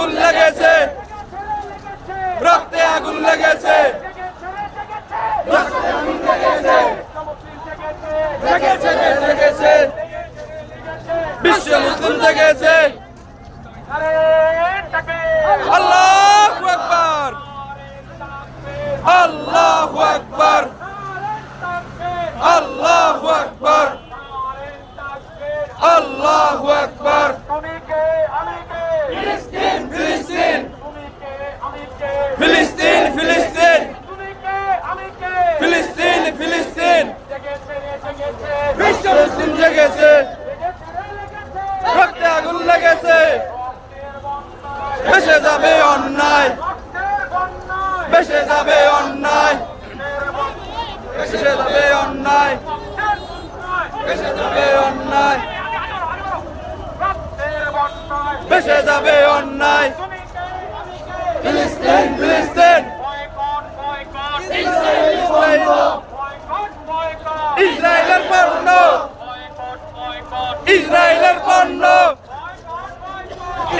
আগুন লেগেছে। রক্তে আগুন লেগেছে। রক্তে আগুন লেগেছে। লেগেছে লেগেছে। বিশ্ব মুসলিম জেগেছে আল্লাহু আকবার। আল্লাহু আকবার। আল্লাহু আকবার আল্লাহু আকবার ফিলিস্তিন ফিলিস্তিন ফিলিস্তিন ফিলিস্তিন ফিলিস্তিন বিশ্ব মুসলিম জেগেছে রক্তে আগুন লেগেছে বেসে যাবে অন্যায় বেসে যাবে অন্যায় বেসে যাবে অন্যায় বেসে যাবে অন্যায় বেসে যাবে অন্যায়। ফিলিস্তিন ফিলিস্তিন। ইসরায়েল ইসরায়েলের পণ্য। ইসরায়েলের পণ্য।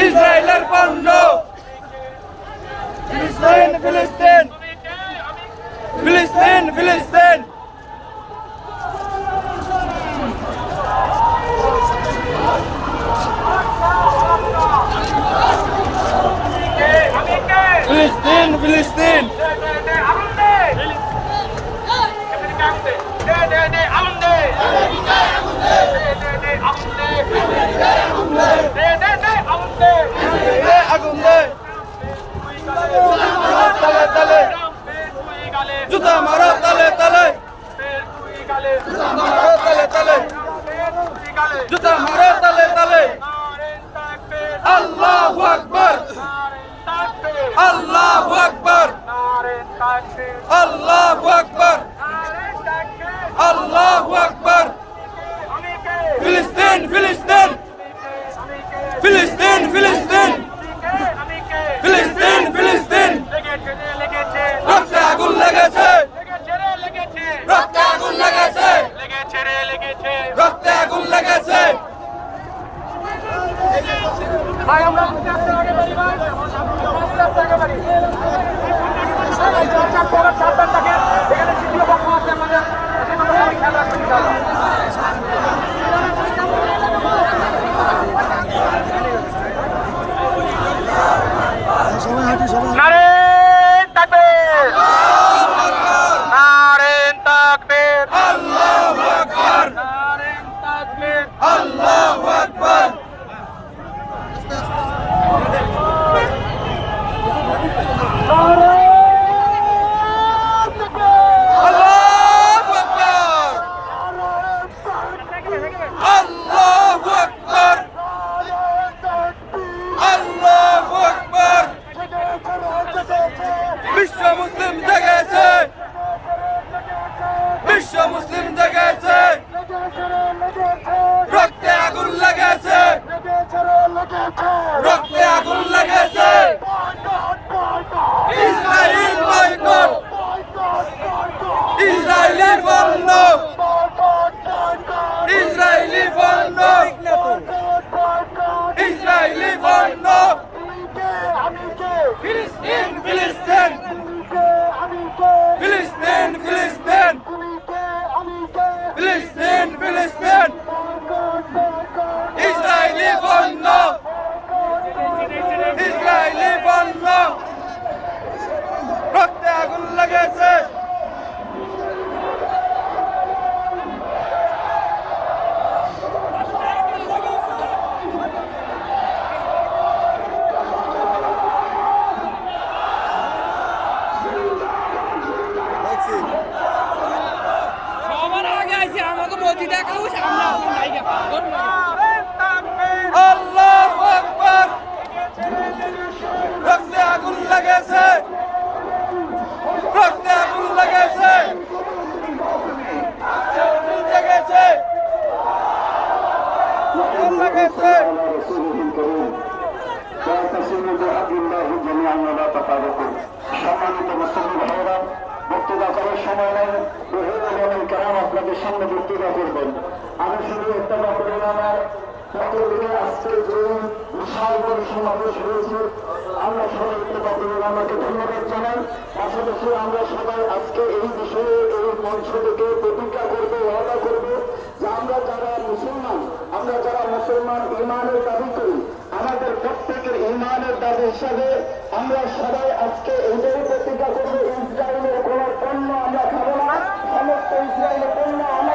ইসরায়েলের পণ্য। ফিলিস্তিন ফিলিস্তিন। ফিলিস্তিন ফিলিস্তিন ফিলিস্তিন দে আগুন দে তালে তালে জুতা মারো তালে তালে। জুতা মারো তালে তালে আল্লাহু আকবার আল্লাহু আকবার আল্লাহু আকবার আল্লাহু আকবার ফিলিস্তিন ফিলিস্তিন ফিলিস্তিন ফিলিস্তিন ফিলিস্তিন ফিলিস্তিন রক্তে আগুন লেগেছে রক্তে আগুন লেগেছে রক্তে আগুন লেগেছে ভাই আমরা চারটে আগে বাড়ি ভাই আগে বাড়ি চারটার পরে চারটার থাকে এখানে তৃতীয় পক্ষ আছে আমাদের খেয়াল রাখবেন ইনশাআল্লাহ। নারে তাকবীর নারে তাকবীর আল্লাহু আকবার নারে তাকবীর আল্লাহু আকবার আল্লাহু আকবার আল্লাহু আকবার আল্লাহু আকবার বিশ্ব মুসলিম জেগেছে বিশ্ব মুসলিম জেগেছে রক্তে আগুন লেগেছে রক্তে আগুন লেগেছে ইসরায়েল বয়কট ইসরায়েলি পণ্য ইসরায়েলি পণ্য ইসরায়েলি পণ্য ফিলিস্তিন ফিলিস্তিন ফিলিস্তিন ফিলিস্তিন ফিলিস্তিন ফিলিস্তিন ইসরায়েলি পণ্য ইসরায়েলি পণ্য রক্তে আগুন লেগেছে আজকে আমরা সবাই আজকে এই বিষয়ে এই মঞ্চ থেকে প্রতিজ্ঞা করব ওয়াদা করব যে আমরা যারা মুসলমান, আমরা যারা মুসলমান ইমানের দাবি করি। আমাদের প্রত্যেকের ইমানের দাবি হিসাবে আমরা সবাই আজকে এদের প্রতিজ্ঞা করব, ইসরায়েলের কোন পণ্য আমরা খাব না। সমস্ত ইসরায়েলের পণ্য আমরা